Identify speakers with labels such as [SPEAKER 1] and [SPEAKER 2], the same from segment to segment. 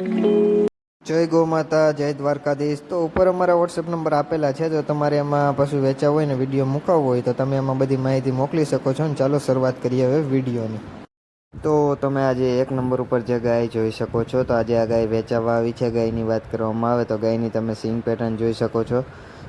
[SPEAKER 1] જય ગૌ માતા, જય દ્વારકાધીશ. તો ઉપર અમારા વોટ્સએપ નંબર આપેલા છે. જો તમારે એમાં પશુ વેચાવ હોય ને, વીડિયો મુકાવવો હોય, તો તમે એમાં બધી માહિતી મોકલી શકો છો. ને ચાલો શરૂઆત કરીએ હવે વિડીયોની. તો તમે આજે એક નંબર ઉપર જે ગાય જોઈ શકો છો. તો આજે આ ગાય વેચાવા આવી છે. ગાયની વાત કરવામાં આવે તો ગાયની તમે સિંગ પેટર્ન જોઈ શકો છો.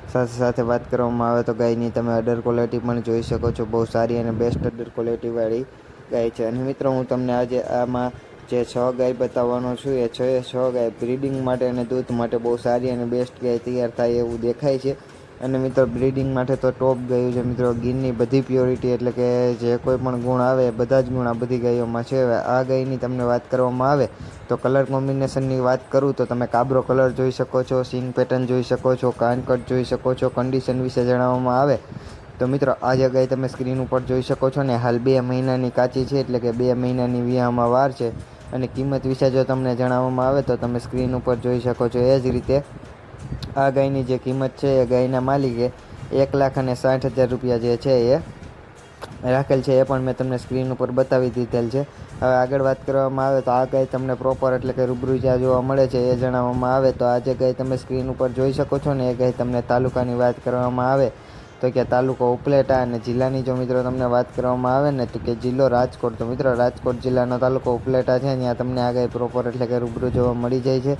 [SPEAKER 1] સાથે સાથે વાત કરવામાં આવે તો ગાયની તમે અડર ક્વોલિટી પણ જોઈ શકો છો. બહુ સારી અને બેસ્ટ અડર ક્વોલિટીવાળી ગાય છે. અને મિત્રો, હું તમને આજે આમાં જે છ ગાય બતાવવાનો છું, એ છ એ છ ગાય બ્રીડિંગ માટે અને દૂધ માટે બહુ સારી અને બેસ્ટ ગાય તૈયાર થાય એવું દેખાય છે. અને મિત્રો બ્રીડિંગ માટે તો ટોપ ગયું છે મિત્રો. ગીરની બધી પ્યોરિટી એટલે કે જે કોઈ પણ ગુણ આવે બધા જ ગુણ આ બધી ગાયોમાં છે. આ ગાયની તમને વાત કરવામાં આવે, તો કલર કોમ્બિનેશનની વાત કરું, તો તમે કાબરો કલર જોઈ શકો છો સિંગ પેટર્ન જોઈ શકો છો કાનકટ જોઈ શકો છો કન્ડિશન વિશે જણાવવામાં આવે. તો મિત્રો, આ જગ્યાએ ગાય તમે સ્ક્રીન ઉપર જોઈ શકો છો ને હાલ બે મહિનાની કાચી છે, એટલે કે બે મહિનાની વિયામાં વાર છે. અને કિંમત વિશે જો તમને જણાવવામાં આવે તો તમે સ્ક્રીન ઉપર જોઈ શકો છો એ જ રીતે. આ ગાયની જે કિંમત છે એ ગાયના માલિકે એક લાખ અને સાઠ હજાર રૂપિયા જે છે એ રાખેલ છે, એ પણ મેં તમને સ્ક્રીન ઉપર બતાવી દીધેલ છે. હવે આગળ વાત કરવામાં આવે તો આ ગાય તમને પ્રોપર એટલે કે રૂબરૂ જ્યાં જોવા મળે છે એ જણાવવામાં આવે તો આ જે ગાય તમે સ્ક્રીન ઉપર જોઈ શકો છો ને એ ગાય તમને તાલુકાની વાત કરવામાં આવે. તો કે તાલુકો ઉપલેટા અને જિલ્લાની જો મિત્રો તમને વાત કરવામાં આવે ને તો કે જિલ્લો રાજકોટ. તો મિત્રો રાજકોટ જિલ્લાનો તાલુકો ઉપલેટા છે ત્યાં તમને આ ગાય પ્રોપર એટલે કે રૂબરૂ જોવા મળી જાય છે.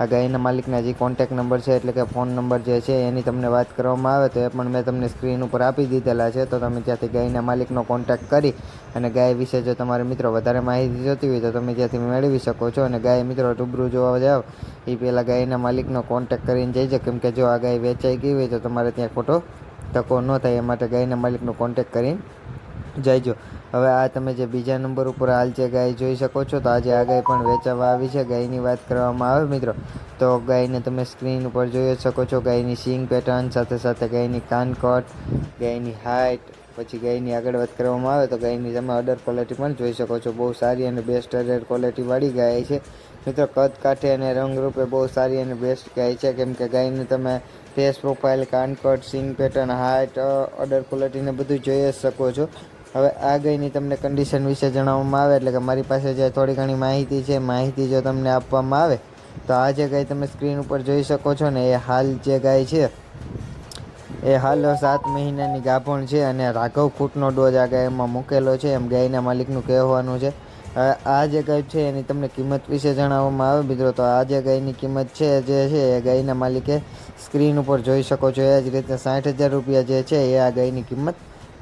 [SPEAKER 1] આ ગાયના માલિકના જે કોન્ટેક નંબર છે એટલે કે ફોન નંબર જે છે એની તમને વાત કરવામાં આવે તો એ પણ મેં તમને સ્ક્રીન ઉપર આપી દીધેલા છે. તો તમે ત્યાંથી ગાયના માલિકનો કોન્ટેક કરી અને ગાય વિશે જો તમારે મિત્રો વધારે માહિતી જોતી હોય તો તમે ત્યાંથી મેળવી શકો છો અને ગાય મિત્રો રૂબરૂ જોવા જાઓ. એ પહેલાં ગાયના માલિકનો કોન્ટેક કરીને જઈજો કેમ કે જો આ ગાય વેચાઈ ગઈ હોય તો તમારે ત્યાં ખોટો ધક્કો ન થાય એ માટે ગાયના માલિકનો કોન્ટેક કરીને જઈજો હવે આ તમે જે બીજા નંબર ઉપર હાલ જે ગાય જોઈ શકો છો, તો આજે આ ગાય પણ વેચાવા આવી છે. ગાયની વાત કરવામાં આવે મિત્રો, તો ગાયને તમે સ્ક્રીન ઉપર જોઈ શકો છો. ગાયની સિંગ પેટર્ન સાથે સાથે ગાયની કાનકટ, ગાયની હાઇટ પછી ગાયની આગળ વાત કરવામાં આવે તો ગાયની તમે અડર ક્વોલિટી પણ જોઈ શકો છો. બહુ સારી અને બેસ્ટ અડર ક્વોલિટીવાળી ગાય છે. મિત્રો કદ કાઠે અને રંગરૂપે બહુ સારી અને બેસ્ટ ગાય છે. કેમ કે ગાયને તમે ફેસ પ્રોફાઇલ કાનકટ સિંગ પેટર્ન હાઇટ અડર ક્વોલિટીને બધું જોઈ જ શકો છો. હવે આ ગાયની તમને કન્ડિશન વિશે જણાવવામાં આવે એટલે કે મારી પાસે જે થોડી ઘણી માહિતી છે માહિતી જો તમને આપવામાં આવે, તો આ જે ગાય તમે સ્ક્રીન ઉપર જોઈ શકો છો ને, એ હાલ જે ગાય છે, એ હાલ સાત મહિનાની ગાભણ છે અને રાઘવ ખૂટનો ડોઝ આ ગાયમાં મૂકેલો છે. એમ ગાયના માલિકનું કહેવાનું છે. આ જે ગાય છે એની તમને કિંમત વિશે જણાવવામાં આવે. મિત્રો, તો આ જે ગાયની કિંમત છે, જે છે, એ ગાયના માલિકે સ્ક્રીન ઉપર જોઈ શકો છો. એ જ રીતે સાઠ હજાર રૂપિયા જે છે, એ આ ગાયની કિંમત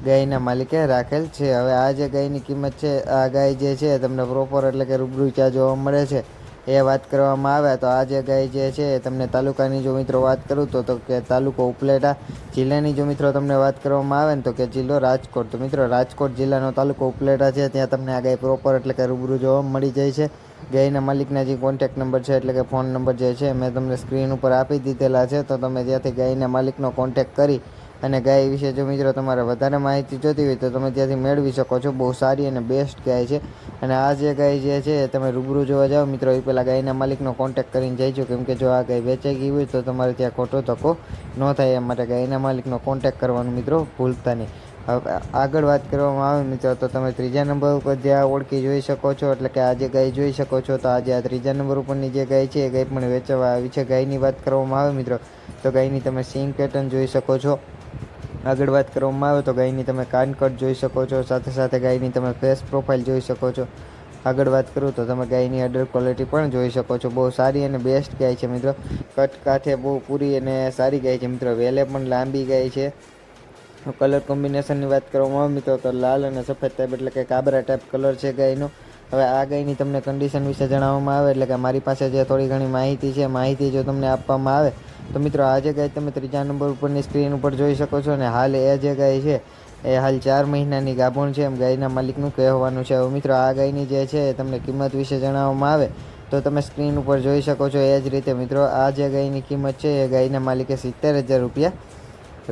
[SPEAKER 1] ગાયના માલિકે રાખેલ છે. હવે આ જે ગાયની કિંમત છે, આ ગાય જે છે તમને પ્રોપર એટલે કે રૂબરૂ ક્યાં જોવા મળે છે. એ વાત કરવામાં આવે તો આ જે ગાય જે છે તમને તાલુકાની જો મિત્રો વાત કરું તો તો કે તાલુકો ઉપલેટા જિલ્લાની જો મિત્રો તમને વાત કરવામાં આવે ને તો કે જિલ્લો રાજકોટ. તો મિત્રો રાજકોટ જિલ્લાનો તાલુકો ઉપલેટા છે. ત્યાં તમને આ ગાય પ્રોપર એટલે કે રૂબરૂ જોવા મળી જાય છે. ગાયના માલિકના જે કોન્ટેક નંબર છે એટલે કે ફોન નંબર જે છે મેં તમને સ્ક્રીન ઉપર આપી દીધેલા છે. તો તમે ત્યાંથી ગાયના માલિકનો કોન્ટેક કરી અને ગાય વિશે જો મિત્રો તમારે વધારે માહિતી જોતી હોય તો તમે ત્યાંથી મેળવી શકો છો. બહુ સારી અને બેસ્ટ ગાય છે. અને આ જે ગાય જે છે, તમે રૂબરૂ જોવા જાઓ. મિત્રો, એ પહેલાં ગાયના માલિકનો કોન્ટેક કરીને જઈજો કેમ કે જો આ ગાય વેચાઈ ગઈ હોય તો તમારે ત્યાં ખોટો ધક્કો ન થાય. એ માટે ગાયના માલિકનો કોન્ટેક કરવાનું મિત્રો ભૂલતા નહીં. હવે આગળ વાત કરવામાં આવે મિત્રો, તો તમે ત્રીજા નંબર ઉપર જે આ ઓળખી જોઈ શકો છો. એટલે કે આજે ગાય જોઈ શકો છો, તો આજે આ ત્રીજા નંબર ઉપરની જે ગાય છે, એ ગાય પણ વેચવા આવી છે. ગાયની વાત કરવામાં આવે મિત્રો, તો ગાયની તમે સિંગ પેટર્ન જોઈ શકો છો. આગળ વાત કરવામાં આવે તો ગાયની તમે કાનકટ જોઈ શકો છો, સાથે સાથે ગાયની તમે ફેસ પ્રોફાઇલ જોઈ શકો છો. આગળ વાત કરું તો તમે ગાયની અડર ક્વોલિટી પણ જોઈ શકો છો. બહુ સારી અને બેસ્ટ ગાય છે મિત્રો. કટ કાંઠે બહુ પૂરી અને સારી ગાય છે મિત્રો. વેલે પણ લાંબી ગાય છે. કલર કોમ્બિનેશનની વાત કરવામાં આવે મિત્રો, તો લાલ અને સફેદ ટાઈપ એટલે કે કાબરા ટાઈપ કલર છે ગાયનો. હવે આ ગાયની તમને કન્ડિશન વિશે જણાવવામાં આવે એટલે કે મારી પાસે જે થોડી ઘણી માહિતી છે, માહિતી જો તમને આપવામાં આવે તો મિત્રો આ જે ગાય તમે ત્રીજા નંબર ઉપરની સ્ક્રીન ઉપર જોઈ શકો છો ને હાલ એ જે ગાય છે, એ હાલ ચાર મહિનાની ગાભણ છે એમ ગાયના માલિકનું કહેવાનું છે. હવે મિત્રો આ ગાયની જે છે તમને કિંમત વિશે જણાવવામાં આવે તો તમે સ્ક્રીન ઉપર જોઈ શકો છો. એ જ રીતે મિત્રો આ જે ગાયની કિંમત છે, એ ગાયના માલિકે સિત્તેર હજાર રૂપિયા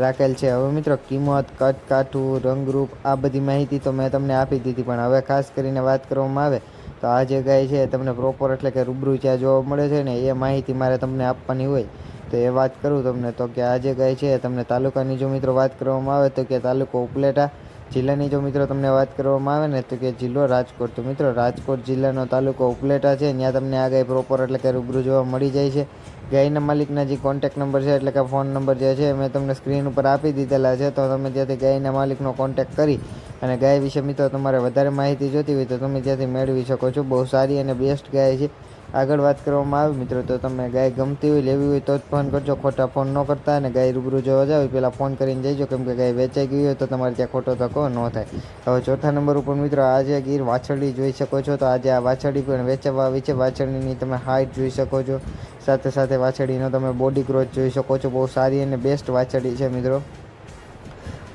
[SPEAKER 1] રાખેલ છે. હવે મિત્રો કિંમત કટ કાઠું, રંગરૂપ આ બધી માહિતી તો મેં તમને આપી દીધી, પણ હવે ખાસ કરીને વાત કરવામાં આવે તો આ જે ગાય છે તમને પ્રોપર એટલે કે રૂબરૂ જ્યાં જોવા મળે છે ને એ માહિતી મારે તમને આપવાની હોય. તો એ વાત કરું તમને તો કે આ જે ગાય છે, તમને તાલુકાની જો મિત્રો વાત કરવામાં આવે તો કે તાલુકો ઉપલેટા જિલ્લાની જો મિત્રો તમને વાત કરવામાં આવે ને તો કે જિલ્લો રાજકોટ. તો મિત્રો રાજકોટ જિલ્લાનો તાલુકો ઉપલેટા છે ત્યાં તમને આ ગાય પ્રોપર એટલે કે રૂબરૂ જોવા મળી જાય છે. ગાયના માલિકના જે કોન્ટેક્ટ નંબર છે એટલે કે ફોન નંબર જે છે મેં તમને સ્ક્રીન ઉપર આપી દીધેલા છે. તો તમે ત્યાંથી ગાયના માલિકનો કોન્ટેક કરી અને ગાય વિશે મિત્રો તમારે વધારે માહિતી જોતી હોય તો તમે ત્યાંથી મેળવી શકો છો. બહુ સારી અને બેસ્ટ ગાય છે. આગળ વાત કરવામાં આવે, મિત્રો, તો તમે ગાય ગમતી હોય, લેવી હોય, તો જ ફોન કરજો. ખોટા ફોન ન કરતા અને ગાય રૂબરૂ જોવા જાવ પહેલાં ફોન કરીને જઈજો. કેમ કે ગાય વેચાઈ ગઈ હોય, તો તમારે ત્યાં ખોટો ધક્કો ન થાય. હવે ચોથા નંબર ઉપર, મિત્રો, આજે ગીર વાછરડી જોઈ શકો છો. તો આજે આ વાછરડી પણ વેચવા આવી છે. વાછરડીની તમે હાઇટ જોઈ શકો છો. સાથે સાથે વાછરડીનો તમે બોડી ગ્રોથ જોઈ શકો છો. બહુ સારી અને બેસ્ટ વાછરડી છે, મિત્રો.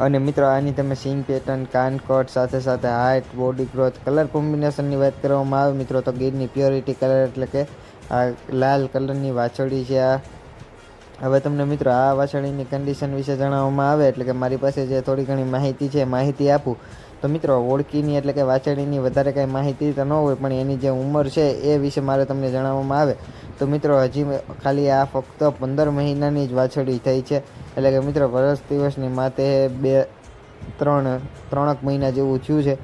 [SPEAKER 1] અને મિત્રો, આની તમે સીન પેટર્ન કાન કટ, સાથે સાથે હાઇટ બોડી ગ્રોથ કલર કોમ્બિનેશનની વાત કરવામાં આવે મિત્રો, તો ગીરની પ્યોરિટી કલર એટલે કે આ લાલ કલરની વાછડી છે આ. હવે તમને મિત્રો, આ વાછળીની કન્ડિશન વિશે જણાવવામાં આવે, એટલે કે મારી પાસે જે થોડી ઘણી માહિતી છે, માહિતી આપું. તો મિત્રો, ઓળખીની એટલે કે વાછડીની વધારે કાંઈ માહિતી તો ન હોય, પણ એની જે ઉંમર છે એ વિશે મારે તમને જણાવવામાં આવે. તો મિત્રો, હજી ખાલી આ ફક્ત પંદર મહિનાની જ વાછડી થઈ છે. એટલે કે મિત્રો વરસ દિવસની માતે બે, ત્રણ, ત્રણક મહિના જેવું થયું છે.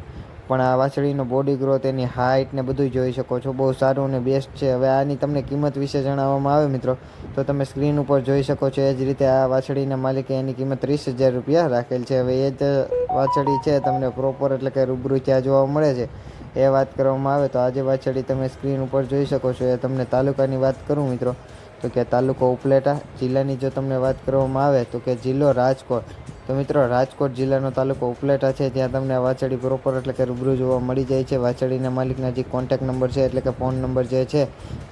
[SPEAKER 1] પણ આ વાછડીનો બોડી ગ્રોથ એની હાઇટ ને બધું જોઈ શકો છો. બહુ સારું અને બેસ્ટ છે. હવે આની તમને કિંમત વિશે જણાવવામાં આવે મિત્રો, તો તમે સ્ક્રીન ઉપર જોઈ શકો છો. એ જ રીતે આ વાછડીના માલિકે એની કિંમત ત્રીસ હજાર રૂપિયા રાખેલ છે. હવે એ જ વાછડી છે, તમને પ્રોપર એટલે કે રૂબરૂ ત્યાં જોવા મળે છે. એ વાત કરવામાં આવે તો આજે વાછડી તમે સ્ક્રીન ઉપર જોઈ શકો છો, એ તમને તાલુકાની વાત કરું મિત્રો. તો કે તાલુકો ઉપલેટા, જિલ્લાની જો તમને વાત કરવામાં આવે તો કે જિલ્લો રાજકોટ. તો મિત્રો, રાજકોટ જિલ્લાનો તાલુકો ઉપલેટા છે. ત્યાં તમને વાછડી પ્રોપર એટલે કે રૂબરૂ જોવા મળી જાય છે. વાછડીના માલિકના જે કોન્ટેક્ટ નંબર છે એટલે કે ફોન નંબર જે છે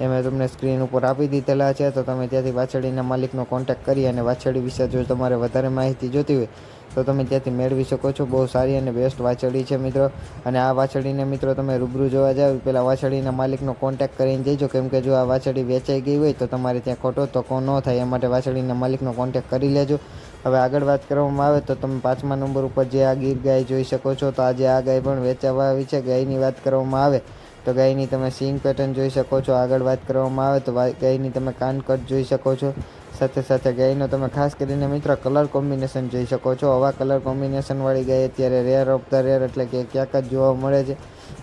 [SPEAKER 1] એ મેં તમને સ્ક્રીન ઉપર આપી દીધેલા છે. તો તમે ત્યાંથી વાછડીના માલિકનો કોન્ટેક્ટ કરી અને વાછડી વિશે જો તમારે વધારે માહિતી જોતી હોય, તો તમે ત્યાંથી મેળવી શકો છો. બહુ સારી અને બેસ્ટ વાછડી છે મિત્રો. અને આ વાછડીને મિત્રો તમે રૂબરૂ જોવા જાવ પહેલાં વાછડીના માલિકનો કોન્ટેક્ટ કરીને જઈજો કેમ કે જો આ વાછડી વેચાઈ ગઈ હોય તો તમારે ત્યાં ખોટો તકો ન થાય. એ માટે વાછડીના માલિકનો કોન્ટેક્ટ કરી લેજો. હવે આગળ વાત કરવામાં આવે તો તમે પાંચમા નંબર ઉપર જે આ ગીર ગાય જોઈ શકો છો, તો આજે આ ગાય પણ વેચાવા આવી છે. ગાયની વાત કરવામાં આવે તો ગાયની તમે સિંગ પેટર્ન જોઈ શકો છો. આગળ વાત કરવામાં આવે તો ગાયની તમે કાન કટ જોઈ શકો છો. સાથે સાથે ગાયનો તમે ખાસ કરીને મિત્ર કલર કોમ્બિનેશન જોઈ શકો છો. આવા કલર કોમ્બિનેશનવાળી ગાય અત્યારે રેર ઓફ ધ રેર એટલે કે ક્યાંક જ જોવા મળે છે.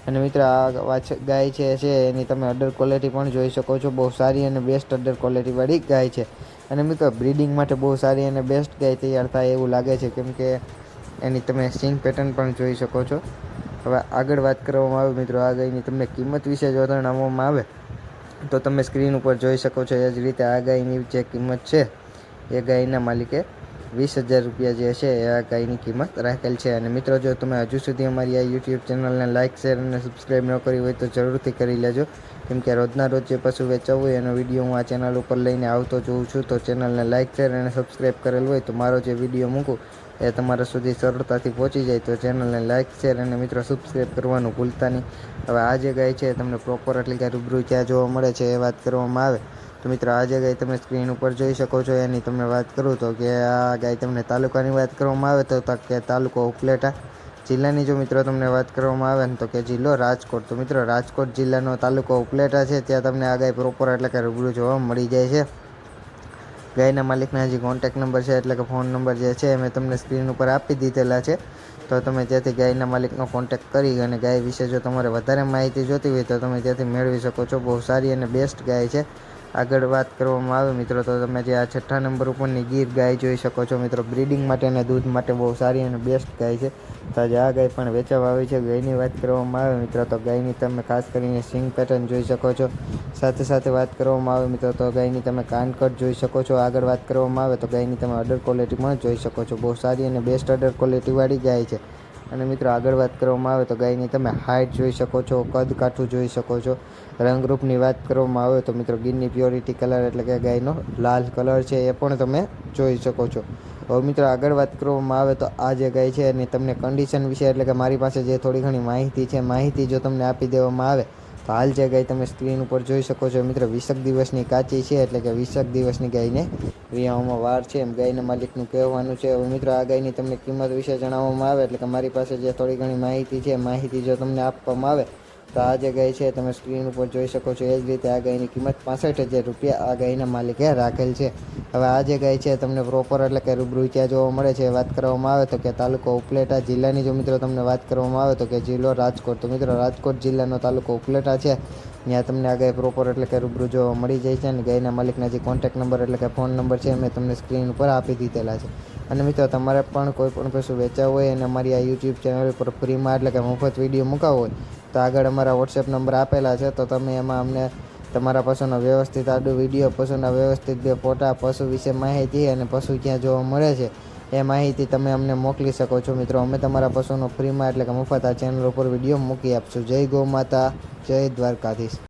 [SPEAKER 1] અને મિત્ર આ ગાય છે એની તમે અડર ક્વોલિટી પણ જોઈ શકો છો. બહુ સારી અને બેસ્ટ અડર ક્વોલિટીવાળી ગાય છે. અને મિત્રો બ્રીડિંગ માટે બહુ સારી અને બેસ્ટ ગાય તૈયાર થાય એવું લાગે છે, કેમ કે એની તમે સિંગ પેટર્ન પણ જોઈ શકો છો. હવે આગળ વાત કરવામાં આવે મિત્રો, આ ગાયની તમને કિંમત વિશે જો જણાવવામાં આવે, તો તમે સ્ક્રીન ઉપર જોઈ શકો છો એ જ રીતે આ ગાયની જે કિંમત છે, એ ગાયના માલિકે વીસ હજાર રૂપિયા જે છે એ આ ગાયની કિંમત રાખેલ છે. અને મિત્રો, જો તમે હજુ સુધી અમારી આ યુટ્યુબ ચેનલને લાઇક શેર અને સબસ્ક્રાઈબ ન કરી હોય તો જરૂરથી કરી લેજો. કેમ કે રોજના રોજ જે પશુ વેચાવું હોય એનો વીડિયો હું આ ચેનલ ઉપર લઈને આવતો જોઉં છું. તો ચેનલને લાઇક શેર અને સબસ્ક્રાઈબ કરેલ હોય તો મારો જે વીડિયો મૂકું એ તમારા સુધી સરળતાથી પહોંચી જાય. તો ચેનલને લાઇક શેર અને મિત્રો સબસ્ક્રાઈબ કરવાનું ભૂલતા નહીં. હવે આ જે ગાય છે તમને પ્રોપર એટલે કે રૂબરૂ ક્યાં જોવા મળે છે એ વાત કરવામાં આવે. તો મિત્રો આ જે ગાય તમે સ્ક્રીન ઉપર જોઈ શકો છો. એની તમને વાત કરું તો કે આ ગાય તમને તાલુકાની વાત કરવામાં આવે તો કે તાલુકો ઉપલેટા જિલ્લાની જો મિત્રો તમને વાત કરવામાં આવે ને તો કે જિલ્લો રાજકોટ. તો મિત્રો, રાજકોટ જિલ્લાનો તાલુકો ઉપલેટા છે. ત્યાં તમને આ ગાય પ્રોપર એટલે કે રૂબરૂ જોવા મળી જાય છે. ગાયના માલિકના હજી કોન્ટેક નંબર છે એટલે કે ફોન નંબર જે છે મેં તમને સ્ક્રીન ઉપર આપી દીધેલા છે. તો તમે ત્યાંથી ગાયના માલિકનો કોન્ટેક કરી અને ગાય વિશે જો તમારે વધારે માહિતી જોતી હોય તો તમે ત્યાંથી મેળવી શકો છો. બહુ સારી અને બેસ્ટ ગાય છે. આગળ વાત કરવામાં આવે, મિત્રો, તો તમે જે આ છઠ્ઠા નંબર ઉપરની ગીર ગાય જોઈ શકો છો, મિત્રો. બ્રીડિંગ માટે અને દૂધ માટે બહુ સારી અને બેસ્ટ ગાય છે. તો આજે આ ગાય પણ વેચાવા આવી છે. ગાયની વાત કરવામાં આવે, મિત્રો, તો ગાયની તમે ખાસ કરીને સિંગ પેટર્ન જોઈ શકો છો. સાથે સાથે વાત કરવામાં આવે, મિત્રો, તો ગાયની તમે કાનકટ જોઈ શકો છો. આગળ વાત કરવામાં આવે, તો ગાયની તમે અડર ક્વોલિટી પણ જોઈ શકો છો. બહુ સારી અને બેસ્ટ અડર ક્વોલિટીવાળી ગાય છે. અને મિત્રો આગળ વાત કરવામાં આવે તો ગાયની તમે હાઇટ જોઈ શકો છો, કદ કાઠું જોઈ શકો છો રંગરૂપની વાત કરવામાં આવે તો મિત્રો ગીરની પ્યોરિટી કલર એટલે કે ગાયનો લાલ કલર છે એ પણ તમે જોઈ શકો છો. હવે મિત્રો આગળ વાત કરવામાં આવે તો આ જે ગાય છે એની તમને કન્ડિશન વિશે એટલે કે મારી પાસે જે થોડી ઘણી માહિતી છે, માહિતી જો તમને આપી દેવામાં આવે તો હાલ જે ગાય તમે સ્ક્રીન ઉપર જોઈ શકો છો મિત્ર વીસક દિવસની કાચી છે, એટલે કે વીસક દિવસની ગાયને વિયામાં વાર છે. એમ ગાયના માલિકનું કહેવાનું છે, હવે મિત્રો આ ગાયની તમને કિંમત વિશે જણાવવામાં આવે, એટલે કે મારી પાસે જે થોડી ઘણી માહિતી છે માહિતી જો તમને આપવામાં આવે તો આ જે ગાય છે, તમે સ્ક્રીન ઉપર જોઈ શકો છો, એ જ રીતે આ ગાયની કિંમત પાસઠ હજાર રૂપિયા આ ગાયના માલિકે રાખેલ છે. હવે આ જે ગાય છે, તમને પ્રોપર એટલે કે રૂબરૂ ક્યાં જોવા મળે છે વાત કરવામાં આવે તો કે તાલુકો ઉપલેટા જિલ્લાની જો મિત્રો તમને વાત કરવામાં આવે તો કે જિલ્લો રાજકોટ. તો મિત્રો, રાજકોટ જિલ્લાનો તાલુકો ઉપલેટા છે. ત્યાં તમને આ ગાય પ્રોપર એટલે કે રૂબરૂ જોવા મળી જાય છે અને ગાયના માલિકના જે કોન્ટેક્ટ નંબર એટલે કે ફોન નંબર છે, મેં તમને સ્ક્રીન ઉપર આપી દીધેલા છે. અને મિત્રો, તમારે પણ કોઈ પણ પશુ વેચાવું હોય અને અમારી આ યુટ્યુબ ચેનલ પર ફ્રીમાં એટલે કે મફત વીડિયો મુકાવો હોય તો આગળ અમારા વોટ્સએપ નંબર આપેલા છે, તો તમે એમાં અમને તમારા પશુનો વ્યવસ્થિત આડું વીડિયો, પશુના વ્યવસ્થિત બે ફોટા, પશુ વિશે માહિતી અને પશુ ક્યાં જોવા મળે છે, એ માહિતી તમે અમને મોકલી શકો છો. મિત્રો, અમે તમારા પશુનો ફ્રીમાં એટલે કે મફત આ ચેનલ ઉપર વીડિયો મૂકી આપશું. જય ગૌ માતા, જય દ્વારકાધીશ.